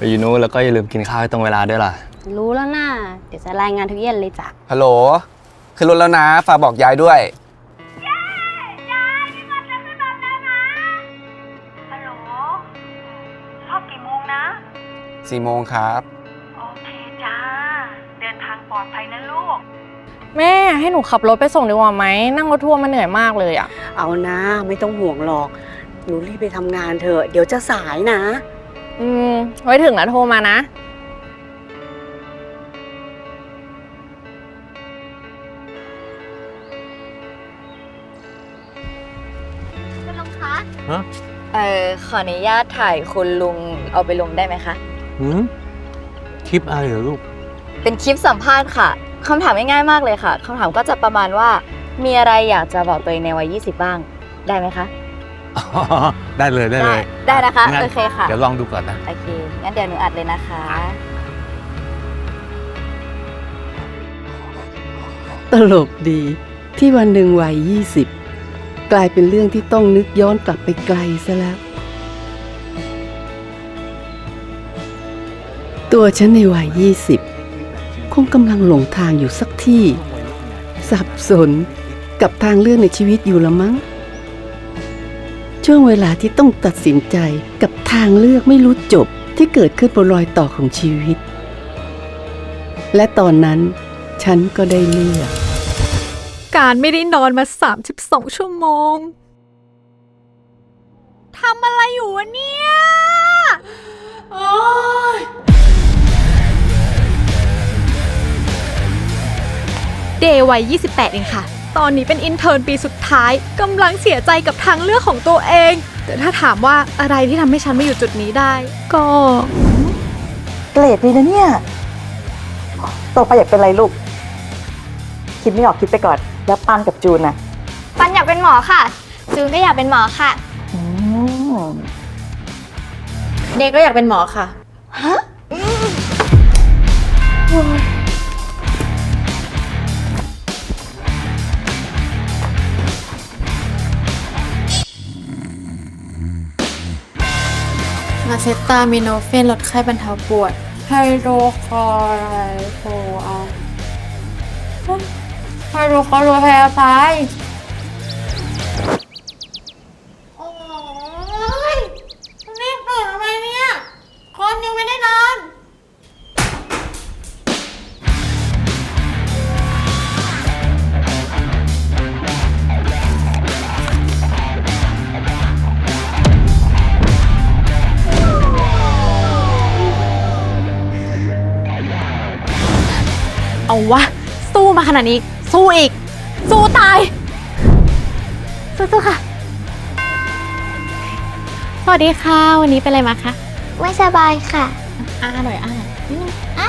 ไปอยู่นู้นแล้วก็อย่าลืมกินข้าวให้ตรงเวลาด้วยล่ะ รู้แล้วนะเดี๋ยวจะรายงานทุกเย็นเลยจ้ะ ฮัลโหลขึ้นรถแล้วนะฝากบอกยายด้วยฮัลโหลรอบกี่โมงนะ4โมงครับ โอเคจ้า เดินทางปลอดภัยนะลูก แม่ให้หนูขับรถไปส่งดีกว่าไหมนั่งรถทัวร์มาเหนื่อยมากเลยอะเอานะ ไม่ต้องห่วงหรอก หนูรีบไปทำงานเถอะ เดี๋ยวจะสายนะ อืม ไว้ถึงแล้วโทรมานะ คุณลุงคะ ฮะ เอ่อ ขออนุญาตถ่ายคุณลุงเอาไปลงได้ไหมคะ หืมคลิปอะไรเหรอลูก เป็นคลิปสัมภาษณ์ค่ะ คำถามง่ายๆมากเลยค่ะ คำถามก็จะประมาณว่า มีอะไรอยากจะบอกตัวเองในวัย 20 บ้าง ได้ไหมคะ อ๋อได้เลยได้เลยได้นะคะ งั้นโอเคค่ะ เดี๋ยวลองดูก่อนนะ โอเค งั้นเดี๋ยวหนูอัดเลยนะคะ ตลกดีที่วันหนึ่งวัยยี่สิบกลายเป็นเรื่องที่ต้องนึกย้อนกลับไปไกลซะแล้ว ตัวฉันในวัยยี่สิบคงกำลังหลงทางอยู่สักที่ สับสนกับทางเลือกในชีวิตอยู่ละมั้ง ช่วงเวลาที่ต้องตัดสินใจกับทางเลือกไม่รู้จบที่เกิดขึ้นบนรอยต่อของชีวิต และตอนนั้นฉันก็ได้เลือก การไม่ได้นอนมา 32 ชั่วโมง ทำอะไรอยู่วะเนี่ยโอ๊ยเดย์วัย28 เองค่ะ ตอนนี้เป็นอินเทอร์นปีสุดท้ายกำลังเสียใจกับทางเลือกของตัวเอง แต่ถ้าถามว่าอะไรที่ทำให้ฉันมาอยู่จุดนี้ได้ ก็ เกรดดีนะเนี่ยโตไปอยากเป็นอะไรลูก คิดไม่ออกคิดไปก่อน แล้วปันกับจูนนะปันอยากเป็นหมอค่ะ จูนก็อยากเป็นหมอค่ะ อืมเด็กก็อยากเป็นหมอค่ะ มาเซตามิโนเฟนลดไข้บรรเทาปวด ไฮโดรคลอไรด์โฟอัลไฮโดรคลอไรด์ไพ วะ สู้มาขนาดนี้ สู้อีก สู้ตาย สู้ๆค่ะ สวัสดีค่ะ วันนี้เป็นอะไรมาคะไม่สบายค่ะ อ้าหน่อยอ้าหน่อยนิดนึงอ่า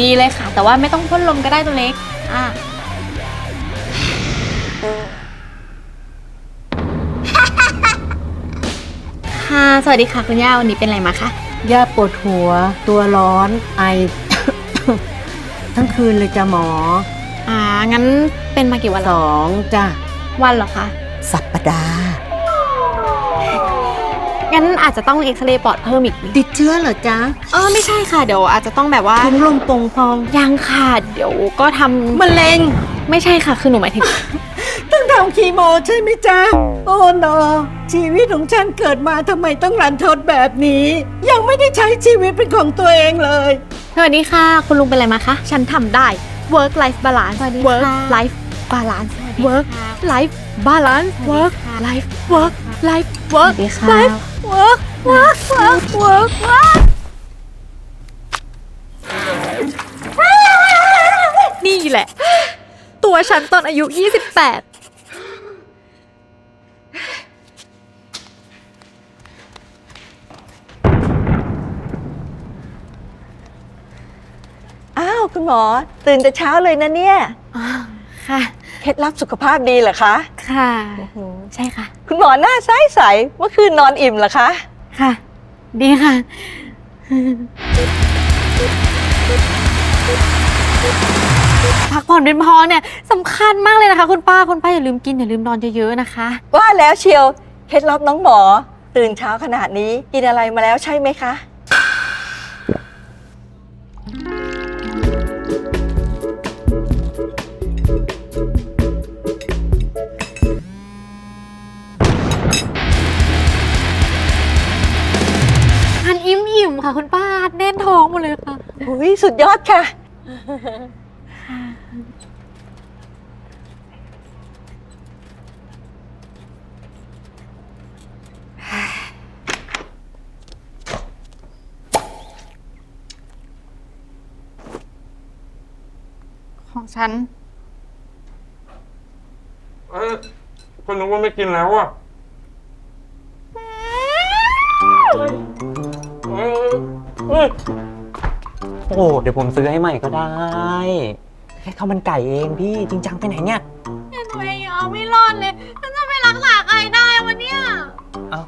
ดีเลยค่ะ แต่ว่าไม่ต้องพ่นลมก็ได้ตัวเล็ก อ่าค่ะ สวัสดีค่ะคุณย่าวันนี้เป็นอะไรมาคะ ย่าปวดหัว ตัวร้อน ไอ ทั้งคืนเลยจ้ะหมออ่า งั้นเป็นมากี่วันสแล้วองจ้ะวันเหรอคะ สัปปดาห์ งั้นอาจจะต้องเอ็กซเรย์ปอดเพิ่มอีกติดเชื้อเหรอจ๊ะเออไม่ใช่ค่ะ เดี๋ยวอาจจะต้องแบบว่า ถุงลมโป่งพองยังค่ะ เดี๋ยวก็ทำมะเร็ง ไม่ใช่ค่ะ คือหนูหมายถึงต้อง ทำคีโมใช่ไหมจ๊ะ โอ้นอชีวิตของฉันเกิดมาทำไมต้องรันทดแบบนี้ ยังไม่ได้ใช้ชีวิตเป็นของตัวเองเลย สวัสดีค่ะ คุณลุงเป็นอะไรมาคะ ฉันทำได้ work life balance สวัสดี work ค่ะ life balance work life balance work life work life ส work วัสดีค่ะ life work work work work work นี่แหละ ตัวฉันตอนอายุ 28 อ้าว คุณหมอ ตื่นแต่เช้าเลยนะเนี่ยอ่าค่ะ เคล็ดลับสุขภาพดีเหรอคะค่ะ ใช่ค่ะ คุณหมอหน้าใสใสๆเมื่อคืนนอนอิ่มเหรอคะค่ะ ดีค่ะ พักผ่อนเป็นพอเนี่ยสำคัญมากเลยนะคะ คุณป้าคุณป้าอย่าลืมกินอย่าลืมนอนเยอะๆนะคะ ว่าแล้วเชียวเคล็ดลับน้องหมอ ตื่นเช้าขนาดนี้กินอะไรมาแล้วใช่ไหมคะ ค่ะคุณป้าแน่นท้องหมดเลยค่ะ อุ้ยสุดยอดค่ะ ของฉัน เอ้ยคนนึกว่าไม่กินแล้วอะเอ้ยเอ้ย โอ้เดี๋ยวผมซื้อให้ใหม่ก็ได้แค่ข้าวมันไก่เองพี่จริงจังไปไหนเนี่ยตัวเองยังเอาไม่รอดเลยฉันจะไปรักษาใครได้วันเนี้ยเอา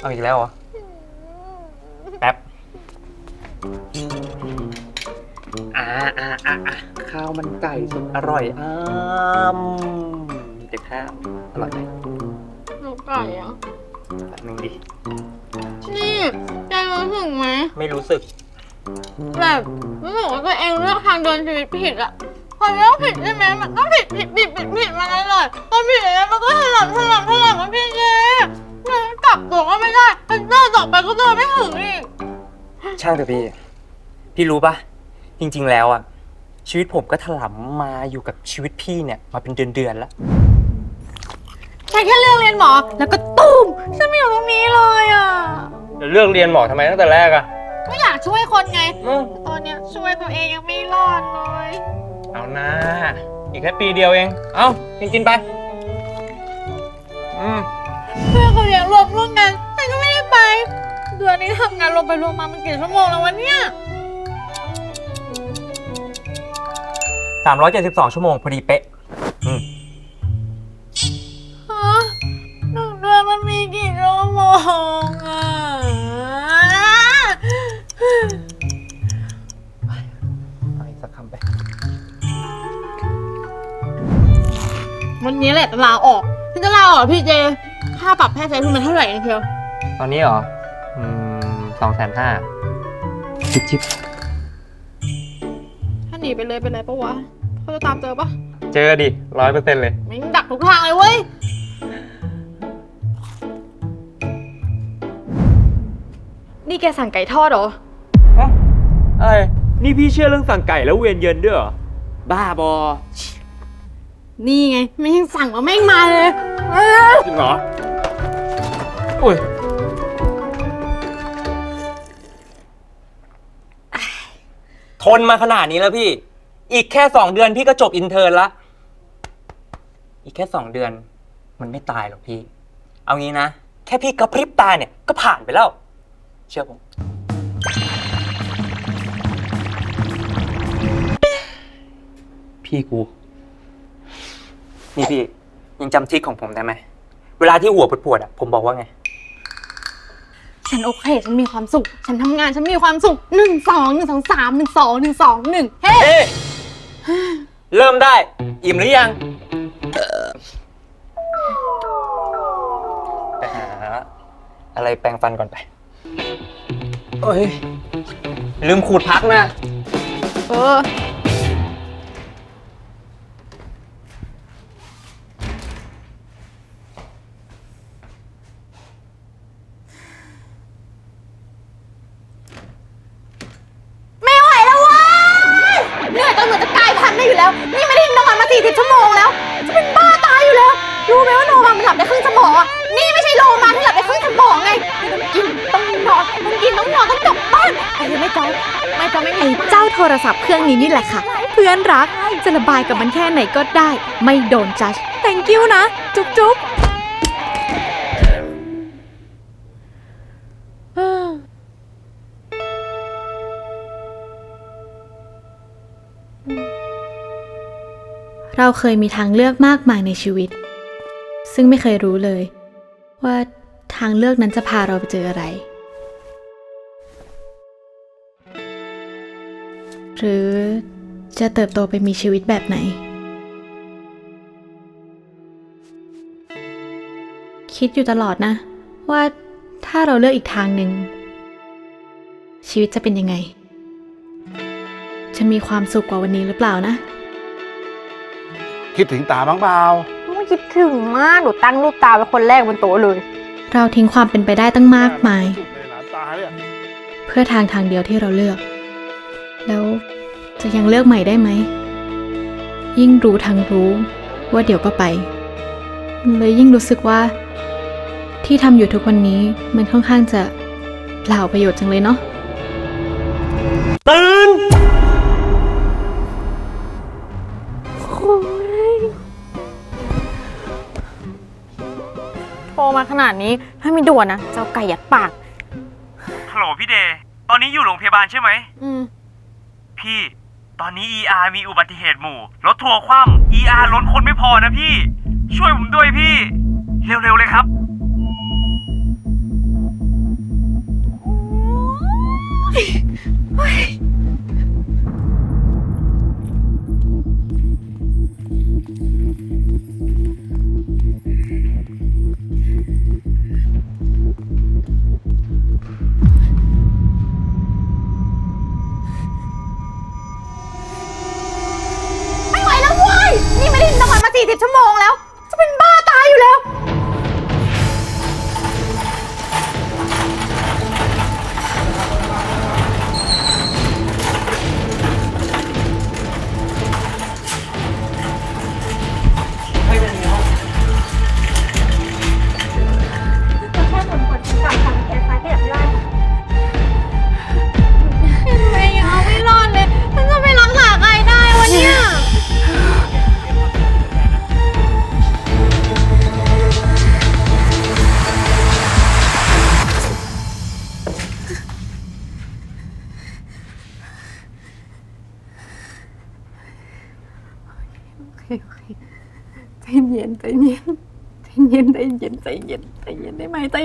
เอาอีกแล้วเหรอแป๊บอ่าอ่าอ่าอ่าข้าวมันไก่สุดอร่อยอ้ามเด็กข้าวอร่อยไหมหนูไก่อะแป๊บนึงดิ นี่แก รู้สึกไหมไม่รู้สึก แบบรู้สึกว่าตัวเองเลือกทางเดินชีวิตผิดอะพอเลือกผิดใช่ไหมมันก็ผิดผิดผิดผิดผิดมาตลอดพอผิดแล้วมันก็ถลำถลำถลำมาพี่เจเนี่ยกลับตัวก็ไม่ได้เป็นเดินต่อไปก็เดินไม่ถึงอีกช่างเถอะพี่ พี่รู้ปะจริง ๆ แล้วอะชีวิตผมก็ถลำมาอยู่กับชีวิตพี่เนี่ยมาเป็นเดือนๆแล้ว ใช่แค่เรื่องเรียนหมอแล้วก็ตุ้มฉันไม่อยู่ตรงนี้เลยอะ เรื่องเรียนหมอทำไมตั้งแต่แรกอะก็อยากช่วยคนไงแต่ตอนเนี้ยช่วยตัวเองยังไม่รอดเลย เอานะ อีกแค่ปีเดียวเอง เอากินกินไป อืม เพื่อนเขาเลี้ยงรวมร่วมกันฉันก็ไม่ได้ไป เดือนนี้ทำงานรวมไปรวมมามันกี่ชั่วโมงแล้ววะเนี่ย372 ชั่วโมงพอดีเป๊ะ นนี้แหละจะลาออกฉันจะลาออกพี่เจ ค่าปรับแพทย์ใช้ทุนมันเท่าไหร่นะเพียวตอนนี้เหรอ อืมสองแสนห้าชิบชิบถ้าหนีไปเลยเป็นไรปะวะเขาจะตามเจอปะเจอดิร้อยเปอร์เซ็นต์เลยไม่งดักทุกทางเลยเว้ย นี่แกสั่งไก่ทอดเหรออะไร นี่พี่เชื่อเรื่องสั่งไก่แล้วเวียนเย็นด้วยเหรอ บ้าบอ นี่ไงไม่งสั่งมาแม่งมาเลยจริงเหรอ อุ้ย ทนมาขนาดนี้แล้วพี่ อีกแค่สองเดือนพี่ก็จบอินเทอร์นละ อีกแค่สองเดือน มันไม่ตายหรอกพี่ เอางี้นะ แค่พี่กระพริบตาเนี่ยก็ผ่านไปแล้ว เชื่อผม พี่กู นี่พี่ยังจำทริคของผมได้ไหม เวลาที่หัวปวดๆอะผมบอกว่าไง ฉันโอเค ฉันมีความสุข ฉันทำงานฉันมีความสุขหนึ่งสองหนึ่งสองสามหนึ่งสองหนึ่งสองหนึ่งเฮ้เอ๊ะเริ่มได้ อิ่มหรือยังไปหาอะไรแปรงฟันก่อนไปเอ้ยลืมขูดพักนะ เออ โทรศัพท์เครื่องนี้นี่แหละค่ะ เพื่อนรักจะระบายกับมันแค่ไหนก็ได้ ไม่โดนจัด thank you นะ จุ๊บจุ๊บเราเคยมีทางเลือกมากมายในชีวิต ซึ่งไม่เคยรู้เลย ว่าทางเลือกนั้นจะพาเราไปเจออะไร หรือจะเติบโตไปมีชีวิตแบบไหน คิดอยู่ตลอดนะ ว่าถ้าเราเลือกอีกทางหนึ่ง ชีวิตจะเป็นยังไง จะมีความสุขกว่าวันนี้หรือเปล่านะ คิดถึงตาบ้างเปล่าไม่คิดถึงมากหนูตั้งรูปตาเป็นคนแรกบนโต๊ะเลย เราทิ้งความเป็นไปได้ตั้งมากมายสุดเลยหลานตาเนี่ยเพื่อทางทางเดียวที่เราเลือก แล้วจะยังเลือกใหม่ได้ไหม ยิ่งรู้ทางรู้ว่าเดี๋ยวก็ไป เลยยิ่งรู้สึกว่า ที่ทำอยู่ทุกวันนี้มันค่อนข้างจะเปล่าประโยชน์จังเลยเนาะตื่นโทรมาขนาดนี้ถ้ามีด่วนนะจะเอาไก่ยัดปาก ฮัลโหลพี่เดย์ตอนนี้อยู่โรงพยาบาลใช่ไหม อืม พี่ ตอนนี้ ER มีอุบัติเหตุหมู่ รถทัวร์คว่ำ ER ล้นคนไม่พอนะพี่ ช่วยผมด้วยพี่ เร็วๆเลยครับ เฮ้ย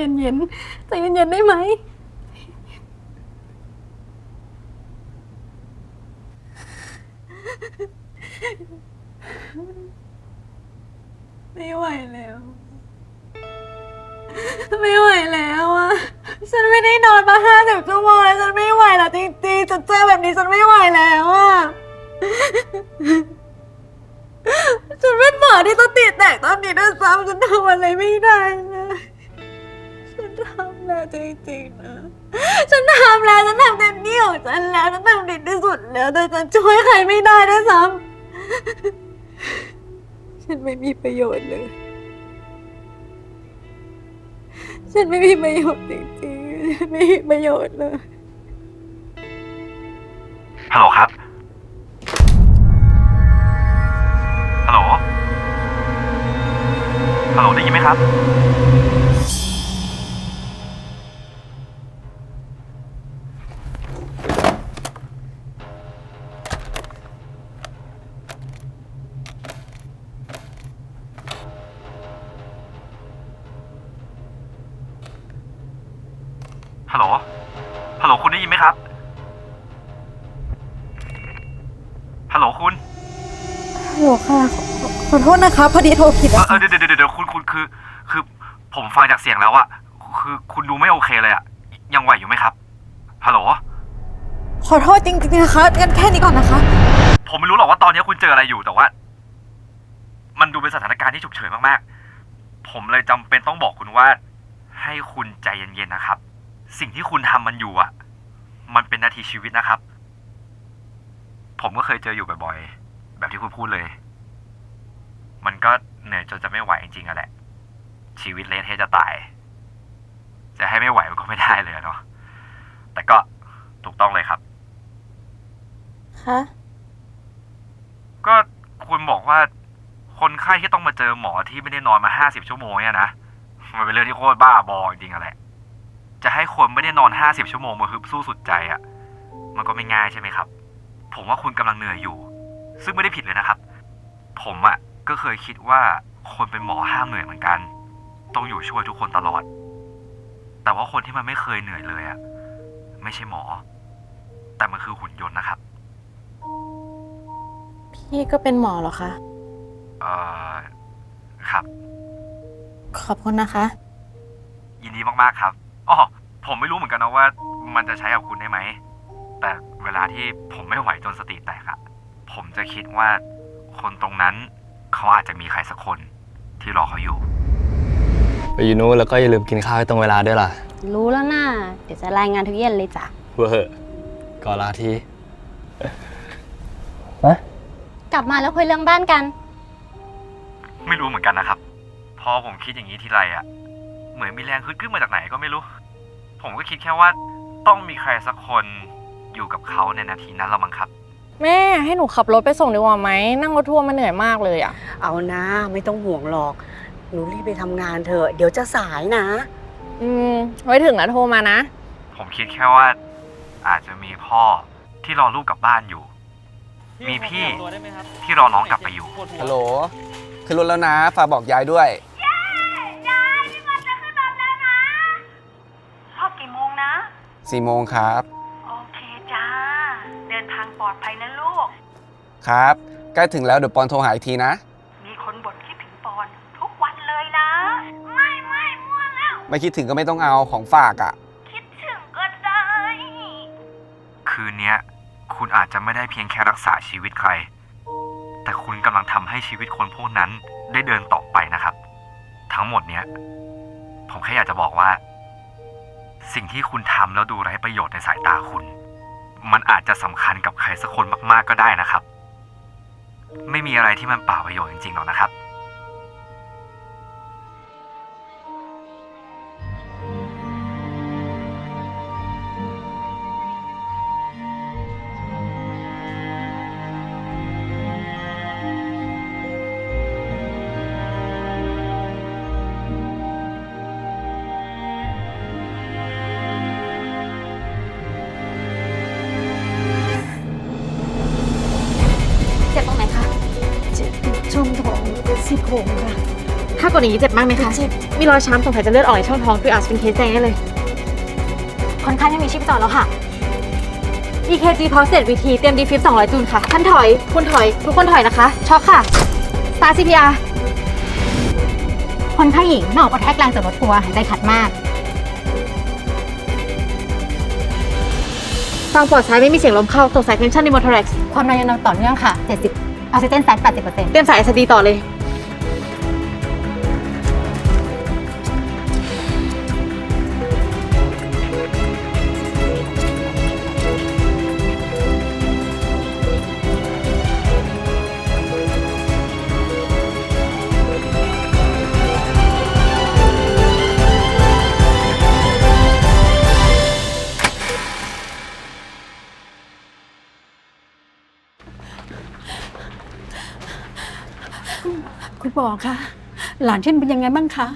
เย็นเย็นใจเย็นเย็นได้ไหม ไม่ไหวแล้ว ไม่ไหวแล้วอะฉันไม่ได้นอนมาห้าสิบชั่วโมงแล้วฉันไม่ไหวแล้วจริงๆฉันเจอแบบนี้ฉันไม่ไหวแล้วอะฉันเป็นหมาที่สติแตกตอนนี้ด้วยซ้ำฉันทำอะไรไม่ได้ จริงๆนะฉันทำแล้วฉันทำเต็มที่ของฉันแล้วฉันทำดีที่สุดแล้ว แต่ฉันช่วยใครไม่ได้ด้วยซ้ำฉันไม่มีประโยชน์เลย ฉันไม่มีประโยชน์จริงๆฉันไม่มีประโยชน์เลย ฮัลโหลครับ ฮัลโหล ฮัลโหลได้ยินไหมครับ โทษนะคะพอดีโทรผิดเออะอเออเดี๋ยวเดี๋ยวเดี๋ยวคุณคุณคือ คือผมฟังจากเสียงแล้วอะคือคุณดูไม่โอเคเลยอะยังไหวอยู่ไหมครับฮัลโหลขอโทษจริงๆนะคะกันแค่นี้ก่อนนะคะ ผมไม่รู้หรอกว่าตอนนี้คุณเจออะไรอยู่แต่ว่า มันดูเป็นสถานการณ์ที่ฉุกเฉินมากๆ ผมเลยจำเป็นต้องบอกคุณว่า ให้คุณใจเย็นๆนะครับ สิ่งที่คุณทำมันอยู่อะมันเป็นนาทีชีวิตนะครับ ผมก็เคยเจออยู่บ่อยๆแบบที่คุณพูดเลย มันก็เหนื่อยจนจะไม่ไหวจริงๆอะแหละ ชีวิตเละเทะจะตาย จะให้ไม่ไหวมันก็ไม่ได้เลยอะเนาะแต่ก็ถูกต้องเลยครับ คะก็คุณบอกว่า คนไข้ที่ต้องมาเจอหมอที่ไม่ได้นอนมาห้าสิบชั่วโมงเนี่ยนะมันเป็นเรื่องที่โคตรบ้าบอจริงๆอะแหละจะให้คนไม่ได้นอนห้าสิบชั่วโมงมาฮึบสู้สุดใจอะมันก็ไม่ง่ายใช่ไหมครับ ผมว่าคุณกำลังเหนื่อยอยู่ ซึ่งไม่ได้ผิดเลยนะครับ ผมอะ ก็เคยคิดว่าคนเป็นหมอห้ามเหนื่อยเหมือนกัน ต้องอยู่ช่วยทุกคนตลอด แต่ว่าคนที่มันไม่เคยเหนื่อยเลยอะไม่ใช่หมอ แต่มันคือหุ่นยนต์นะครับ พี่ก็เป็นหมอเหรอคะ เอ่อ ครับ ขอบคุณนะคะ ยินดีมากๆครับอ๋อผมไม่รู้เหมือนกันนะว่า มันจะใช้กับคุณได้ไหม แต่เวลาที่ผมไม่ไหวจนสติแตกอะผมจะคิดว่าคนตรงนั้น เขาอาจจะมีใครสักคนที่รอเขาอยู่ ไปอยู่นู้นแล้วก็อย่าลืมกินข้าวให้ตรงเวลาด้วยล่ะ รู้แล้วนะเดี๋ยวจะรายงานทุกเย็นเลยจ้ะ เวอร์ก่อนลาทีกลับมาแล้วคุยเรื่องบ้านกัน ไม่รู้เหมือนกันนะครับ พอผมคิดอย่างนี้ทีไรอะเหมือนมีแรงขึ้นขึ้นมาจากไหนก็ไม่รู้ ผมก็คิดแค่ว่าต้องมีใครสักคนอยู่กับเขาในนาทีนั้นละมั้งครับ แม่ให้หนูขับรถไปส่งดีกว่าไหมนั่งรถทัวร์มาเหนื่อยมากเลยอะเอานะไม่ต้องห่วงหรอก หนูรีบไปทำงานเถอะเดี๋ยวจะสายนะ อืมไว้ถึงนะโทรมานะ ผมคิดแค่ว่า อาจจะมีพ่อที่รอลูกกลับบ้านอยู่ มีพี่ ที่รอน้องกลับไปอยู่ ฮัลโหลขึ้นรถแล้วนะ ฝากบอกยายด้วยชอบกี่โมงนะ สี่โมงครับ ภัยนะลูก ครับ ใกล้ถึงแล้วเดี๋ยวปอนโทรหาอีกทีนะ มีคนบ่นคิดถึงปอนทุกวันเลยนะ ไม่ไม่ม่วงแล้ว ไม่คิดถึงก็ไม่ต้องเอาของฝากอะ่ะ คิดถึงก็ได้ คืนเนี้ย คุณอาจจะไม่ได้เพียงแค่รักษาชีวิตใคร แต่คุณกำลังทำให้ชีวิตคนพวกนั้นได้เดินต่อไปนะครับ ทั้งหมดเนี้ย ผมแค่อยากจะบอกว่า สิ่งที่คุณทำแล้วดูไร้ประโยชน์ในสายตาคุณ มันอาจจะสำคัญกับใครสักคนมากๆก็ได้นะครับ ไม่มีอะไรที่มันเปล่าประโยชน์จริงๆหรอกนะครับ ซี่โครงค่ะ ถ้ากดอย่างนี้เจ็บมากไหมคะเจ็บ มีรอยช้ำสงสัยจะเลือดออกในช่องท้องคืออาจจะเป็นเคสแดงได้เลย คนไข้ไม่มีชีพจรแล้วค่ะ EKG pulse VT เตรียม defib 200 จูลค่ะ ท่านถอย คุณถอย ทุกคนถอยนะคะ ช็อกค่ะ Start CPR คนไข้หญิงหนอกกระแทกแรงจากรถทัวร์หายใจขัดมาก ฟังปอดซ้ายไม่มีเสียงลมเข้าสงสัย tension pneumothorax ความดันยังต่อเนื่องค่ะ 70ออกซิเจนแซน80%เตรียมสาย SD ต่อเลย คุณหมอคะหลานเช่นเป็นยังไงบ้างคะ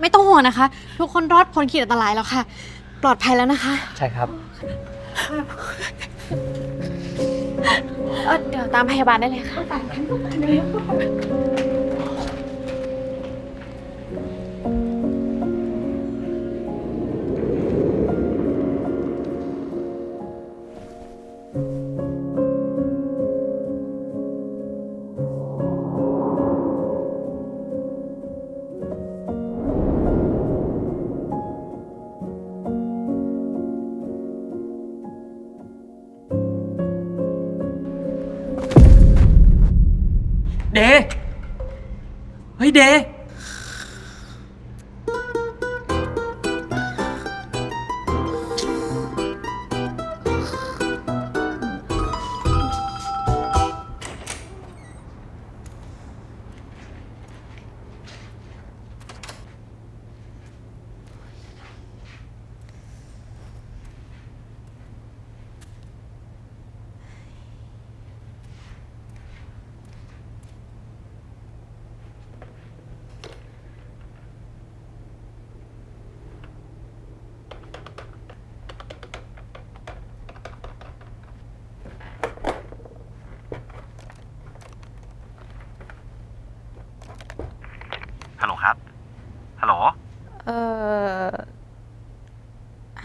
ไม่ต้องห่วงนะคะ ทุกคนรอดพ้นขีดอันตรายแล้วค่ะ ปลอดภัยแล้วนะคะใช่ครับ เออเดี๋ยวตามพยาบาลได้เลยค่ะ เด เฮ้ยเด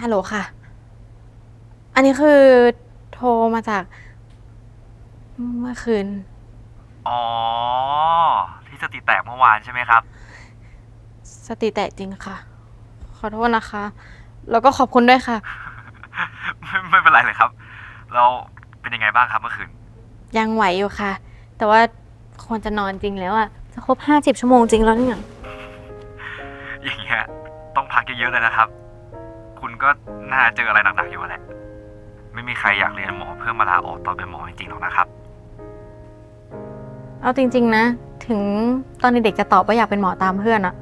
ฮัลโหลค่ะ อันนี้คือโทรมาจากเมื่อคืน อ๋อ ที่สติแตกเมื่อวานใช่ไหมครับ สติแตกจริงค่ะ ขอโทษนะคะ แล้วก็ขอบคุณด้วยค่ะ ไม่ไม่เป็นไรเลยครับ เราเป็นยังไงบ้างครับเมื่อคืน ยังไหวอยู่ค่ะ แต่ว่าควรจะนอนจริงแล้วอะจะครบห้าสิบชั่วโมงจริงแล้วเนี่ย อย่างเงี้ยต้องพักเยอะๆเลยนะครับ คุณก็น่าเจออะไรหนักๆอยู่แหละ ไม่มีใครอยากเรียนหมอเพื่อมาลาออกตอนเป็นหมอจริงๆหรอกนะครับ เอาจริง ๆ นะ ถึงตอนเด็กๆจะตอบว่าอยากเป็นหมอตามเพื่อนอะ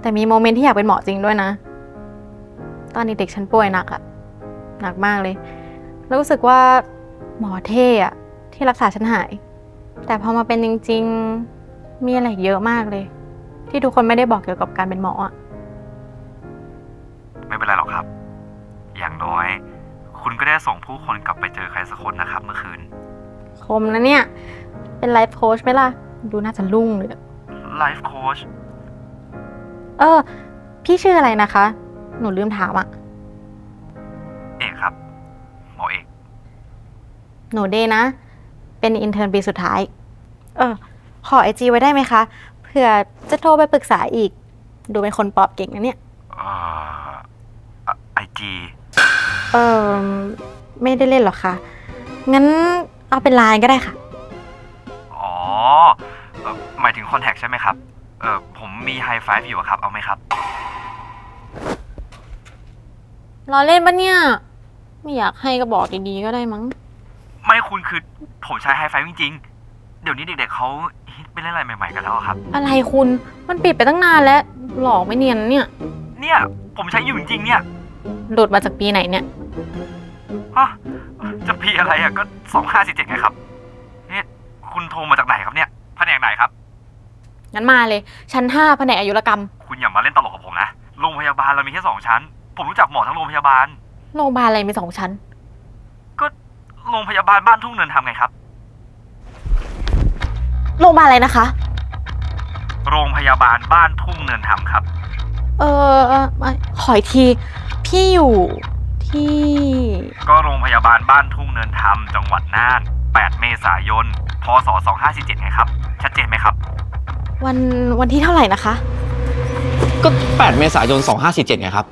แต่มีโมเมนต์ที่อยากเป็นหมอจริงด้วยนะ ตอนเด็กๆฉันป่วยหนักอะหนักมากเลย แล้วรู้สึกว่าหมอเท่อะที่รักษาฉันหาย แต่พอมาเป็นจริง ๆ มีอะไรอีกเยอะมากเลย ที่ทุกคนไม่ได้บอกเกี่ยวกับการเป็นหมออะไม่เป็นไรหรอกครับ อย่างน้อย คุณก็ได้ส่งผู้คนกลับไปเจอใครสักคนนะครับ เมื่อคืน คมนะเนี่ย เป็นไลฟ์โค้ชไหมล่ะ ดูน่าจะรุ่งเลยอะไลฟ์โค้ชเออ พี่ชื่ออะไรนะคะ หนูลืมถามอะเอกครับ หมอเอก หนูเดย์นะ เป็นอินเทอร์นปีสุดท้าย เออ ขอไอจีไว้ได้ไหมคะ เผื่อจะโทรไปปรึกษาอีก ดูเป็นคนปอบเก่งนะเนี่ย เอ่อไอจี เออไม่ได้เล่นหรอกค่ะ งั้นเอาเป็นไลน์ก็ได้ค่ะ อ๋อเอ่อหมายถึงคอนแทคใช่ไหมครับ เออผมมีไฮไฟฟ์อยู่อะครับ เอาไหมครับ รอเล่นปะเนี่ย ไม่อยากให้ก็บอกดีๆก็ได้มั้ง ไม่คุณคือผมใช้ไฮไฟฟ์จริงๆ เดี๋ยวนี้เด็กๆเขาฮิตไปเล่นอะไรใหม่ๆกันแล้วอะครับ อะไรคุณ มันปิดไปตั้งนานแล้ว หลอกไม่เนียนเนี่ย เนี่ย ผมใช้อยู่จริงๆเนี่ย หลุดมาจากปีไหนเนี่ย ฮะจะพีอะไรอะก็สองห้าสี่เจ็ดไงครับเนี่ยคุณโทรมาจากไหนครับเนี่ยแผนกไหนครับ งั้นมาเลย ชั้นห้าแผนกอายุรกรรม คุณอย่ามาเล่นตลกกับผมนะโรงพยาบาลเรามีแค่สองชั้น ผมรู้จักหมอทั้งโรงพยาบาล โรงพยาบาลอะไรมีสองชั้น ก็โรงพยาบาลบ้านทุ่งเนินทำไงครับ โรงพยาบาลอะไรนะคะ โรงพยาบาลบ้านทุ่งเนินทำครับ เออเออไม่ขออีกที พี่อยู่ที่ ก็โรงพยาบาลบ้านทุ่งเนินธรรมจังหวัดน่าน 8 เมษายน พศ 2547ไงครับ ชัดเจนไหมครับ วันวันที่เท่าไหร่นะคะ ก็ 8 เมษายน 2547ไงครับ